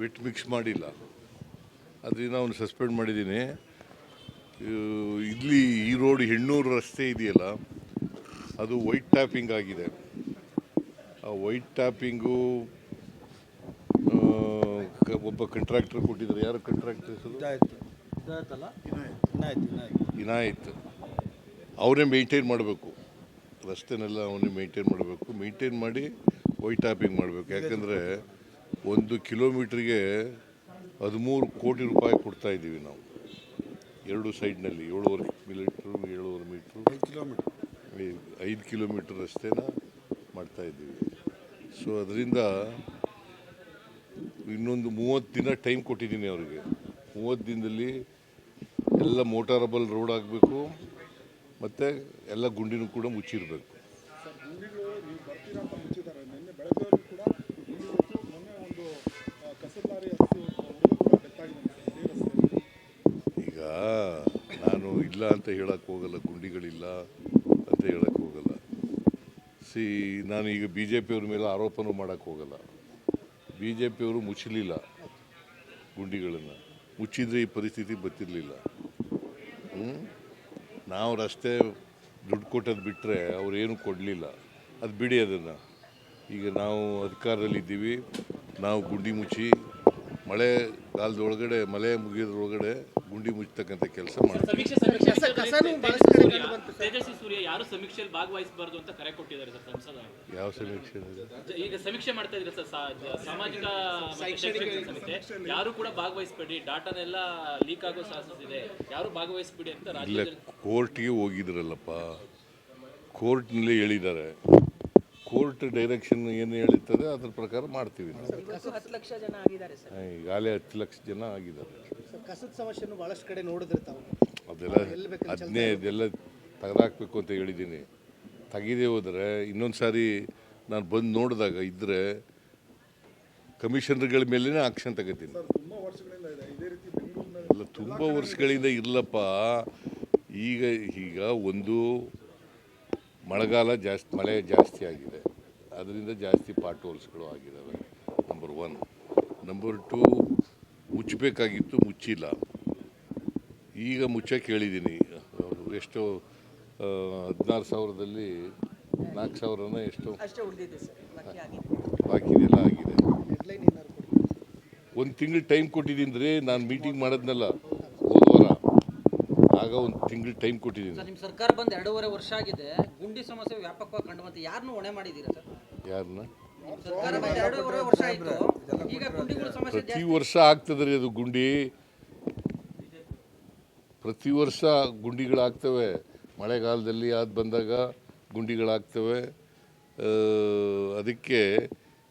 Vet mix ಮಾಡಿಲ್ಲ. ಅದರಿಂದ ಅವನು ಸಸ್ಪೆಂಡ್ ಮಾಡಿದ್ದೀನಿ. ಇಲ್ಲಿ ಈ ರೋಡ್ ಹೆಣ್ಣೂರು ರಸ್ತೆ ಇದೆಯಲ್ಲ ಅದು ವೈಟ್ ಟ್ಯಾಪಿಂಗ್ ಆಗಿದೆ. ಆ ವೈಟ್ ಟ್ಯಾಪಿಂಗು ಒಬ್ಬ ಕಂಟ್ರಾಕ್ಟರ್ ಕೊಟ್ಟಿದ್ದಾರೆ. ಯಾರು ಕಂಟ್ರಾಕ್ಟರ್ ಹೆಸರು? ಇನಾಯತ್ ಅವನೇ ಮೇಂಟೈನ್ ಮಾಡಬೇಕು. ರಸ್ತೆನೆಲ್ಲ ಅವನೇ ಮೇಂಟೈನ್ ಮಾಡಬೇಕು. ಮೇಂಟೈನ್ ಮಾಡಿ ವೈಟ್ ಟ್ಯಾಪಿಂಗ್ ಮಾಡಬೇಕು. ಯಾಕಂದರೆ ಒಂದು ಕಿಲೋಮೀಟ್ರಿಗೆ ಹದಿಮೂರು ಕೋಟಿ ರೂಪಾಯಿ ಕೊಡ್ತಾ ಇದ್ದೀವಿ ನಾವು. ಎರಡು ಸೈಡ್ನಲ್ಲಿ ಏಳುವರೆ ಮೀಟ್ರು ಏಳುವರೆ ಮೀಟ್ರು. ಐದು ಕಿಲೋಮೀಟ್ರ್. ಐದು ಕಿಲೋಮೀಟ್ರ್ ರಸ್ತೆನ ಮಾಡ್ತಾ ಇದ್ದೀವಿ. ಸೊ ಅದರಿಂದ ಇನ್ನೊಂದು ಮೂವತ್ತು ದಿನ ಟೈಮ್ ಕೊಟ್ಟಿದ್ದೀನಿ ಅವರಿಗೆ. ಮೂವತ್ತು ದಿನದಲ್ಲಿ ಎಲ್ಲ ಮೋಟಾರಬಲ್ ರೋಡ್ ಆಗಬೇಕು ಮತ್ತು ಎಲ್ಲ ಗುಂಡಿನೂ ಕೂಡ ಮುಚ್ಚಿರಬೇಕು. ಇಲ್ಲ ಅಂತ ಹೇಳಕ್ಕೆ ಹೋಗಲ್ಲ, ಗುಂಡಿಗಳಿಲ್ಲ ಅಂತ ಹೇಳಕ್ಕೆ ಹೋಗಲ್ಲ. ಸಿ ನಾನು ಈಗ ಬಿ ಜೆ ಪಿಯವ್ರ ಮೇಲೆ ಆರೋಪನೂ ಮಾಡೋಕ್ಕೆ ಹೋಗಲ್ಲ. ಬಿ ಜೆ ಪಿಯವರು ಮುಚ್ಚಲಿಲ್ಲ ಗುಂಡಿಗಳನ್ನು. ಮುಚ್ಚಿದ್ರೆ ಈ ಪರಿಸ್ಥಿತಿ ಬರ್ತಿರಲಿಲ್ಲ? ನಾವು ರಸ್ತೆ ದುಡ್ಡು ಕೊಟ್ಟದ್ದು ಬಿಟ್ಟರೆ ಏನು ಕೊಡಲಿಲ್ಲ. ಅದು ಬಿಡಿ ಅದನ್ನು. ಈಗ ನಾವು ಅಧಿಕಾರದಲ್ಲಿದ್ದೀವಿ ನಾವು ಗುಂಡಿ ಮುಚ್ಚಿ ಮಳೆ ಕಾಲದೊಳಗಡೆ, ಮಳೆ ಮುಗಿಯೋದ್ರೊಳಗಡೆ ಗುಂಡಿ ಮುಚ್ಚತಕ್ಕಂಥ ಕೆಲಸ ಮಾಡ್ತೀವಿ. ಸಮೀಕ್ಷೆ ಸಮೀಕ್ಷೆ. ತೇಜಸ್ವಿ ಸೂರ್ಯ ತೇಜಸ್ವಿ ಸೂರ್ಯ ಯಾರು ಸಮೀಕ್ಷೆಯಲ್ಲಿ ಭಾಗವಹಿಸಬಾರ್ದು ಅಂತ ಕರೆ ಕೊಟ್ಟಿದ್ದಾರೆ ಸರ್ ಸಂಸದ ಯಾವ ಸಮೀಕ್ಷೆ? ಇದೆ? ಈಗ ಸಮೀಕ್ಷೆ ಮಾಡ್ತಾ ಇದ್ರೆ ಸರ್? ಸಾ- ಸಾಮಾಜಿಕ ಮತ್ತೆ ಶೈಕ್ಷಣಿಕ ಸಮಿತಿ. ಯಾರು ಕೂಡ ಭಾಗವಹಿಸಬೇಡಿ ಡಾಟಾನೆಲ್ಲ ಲೀಕ್ ಆಗೋ ಸಾಹಸ ಇದೆ. ಯಾರು ಭಾಗವಹಿಸಬೇಡಿ ಅಂತ ಇಲ್ಲ ಕೋರ್ಟ್ಗೆ ಹೋಗಿದ್ರಲ್ಲಪ್ಪ. ಕೋರ್ಟ್ನಲ್ಲಿ ಹೇಳಿದ್ದಾರೆ. ಕೋರ್ಟ್ ಡೈರೆಕ್ಷನ್ ಏನು ಹೇಳುತ್ತದೆ ಅದ್ರ ಪ್ರಕಾರ ಮಾಡ್ತೀವಿ ನಾವು. ಹತ್ತು ಲಕ್ಷ ಜನ ಆಗಿದ್ದಾರೆ ಸರ್. ಈಗಾಗಲೇ ಹತ್ತು ಲಕ್ಷ ಜನ ಆಗಿದ್ದಾರೆ. ಸರ್ ಕಸದ ಸಮಸ್ಯೆಯನ್ನು ಭಾಳಷ್ಟು ಕಡೆ ನೋಡಿದ್ರೆ ತಾವು ಅದೆಲ್ಲ ಅದನ್ನೇ ಇದೆಲ್ಲ ತೆಗೆದಾಕ್ಬೇಕು ಅಂತ ಹೇಳಿದ್ದೀನಿ. ತೆಗೆದೇ ಹೋದರೆ ಇನ್ನೊಂದು ಸಾರಿ ನಾನು ಬಂದು ನೋಡಿದಾಗ ಇದ್ದರೆ ಕಮಿಷನರ್ಗಳ ಮೇಲೇ ಆಕ್ಷನ್ ತಗೋತೀನಿ. ಅಲ್ಲ ತುಂಬ ವರ್ಷಗಳಿಂದ ಇರಲಪ್ಪ ಈಗ ಈಗ ಒಂದು ಮಳೆಗಾಲ ಜಾಸ್ತಿ ಮಳೆ ಜಾಸ್ತಿ ಆಗಿದೆ. ಅದರಿಂದ ಜಾಸ್ತಿ ಪಾಟ್ ಹೋಲ್ಸ್ಗಳು ಆಗಿದ್ದಾವೆ ನಂಬರ್ ಒನ್ ನಂಬರ್ ಟು ಮುಚ್ಚಬೇಕಾಗಿತ್ತು ಮುಚ್ಚಿಲ್ಲ. ಈಗ ಮುಚ್ಚಕ್ಕೆ ಹೇಳಿದ್ದೀನಿ. ಎಷ್ಟು ಎಷ್ಟೋ ಹದಿನಾರು ಸಾವಿರದಲ್ಲಿ ನಾಲ್ಕು ಸಾವಿರನ ಎಷ್ಟೋ ಅಷ್ಟೇ ಉಳಿದಿದೆ ಸರ್. ಬಾಕಿ ಆಗಿದೆ. ಬಾಕಿ ಇದೆಲ್ಲ ಆಗಿದೆ. ಡೆಡ್ಲೈನ್ ಏನಾದ್ರು ಕೊಡಿ. ಒಂದು ತಿಂಗಳು ಟೈಮ್ ಕೊಟ್ಟಿದ್ದೀನಿ ರೀ ನಾನು ಮೀಟಿಂಗ್ ಮಾಡೋದ್ನಲ್ಲ ಹೋದವಾರ ಆಗ ಒಂದು ತಿಂಗಳು ಟೈಮ್ ಕೊಟ್ಟಿದ್ದೀನಿ. ಸರ್ ನಿಮ್ಮ ಸರ್ಕಾರ ಬಂದು ಎರಡೂವರೆ ವರ್ಷ ಆಗಿದೆ. ಗುಂಡಿ ಸಮಸ್ಯೆ ವ್ಯಾಪಕವಾಗಿ ಕಂಡು ಮತ್ತೆ ಯಾರನ್ನೂ ಹೊಣೆ ಮಾಡಿದ್ದೀರಾ ಸರ್? ಯಾರನ್ನ ನಿಮ್ಮ ಸರ್ಕಾರ ಬಂದು ಎರಡೂವರೆ ವರ್ಷ ಆಯಿತು. ಈಗ ಗುಂಡಿಗಳ ಸಮಸ್ಯೆ ಪ್ರತಿ ವರ್ಷ ಆಗ್ತದೆ ರೀ ಅದು ಗುಂಡಿ. ಪ್ರತಿ ವರ್ಷ ಗುಂಡಿಗಳಾಗ್ತವೆ. ಮಳೆಗಾಲದಲ್ಲಿ ಅದು ಬಂದಾಗ ಗುಂಡಿಗಳಾಗ್ತವೆ. ಅದಕ್ಕೆ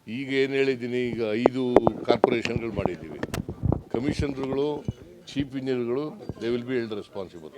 ಈಗ ಏನು ಹೇಳಿದ್ದೀನಿ ಈಗ ಐದು ಕಾರ್ಪೊರೇಷನ್ಗಳು ಮಾಡಿದ್ದೀವಿ. ಕಮಿಷನರ್ಗಳು ಚೀಫ್ ಇಂಜಿನಿಯರ್ಗಳು they will be held responsible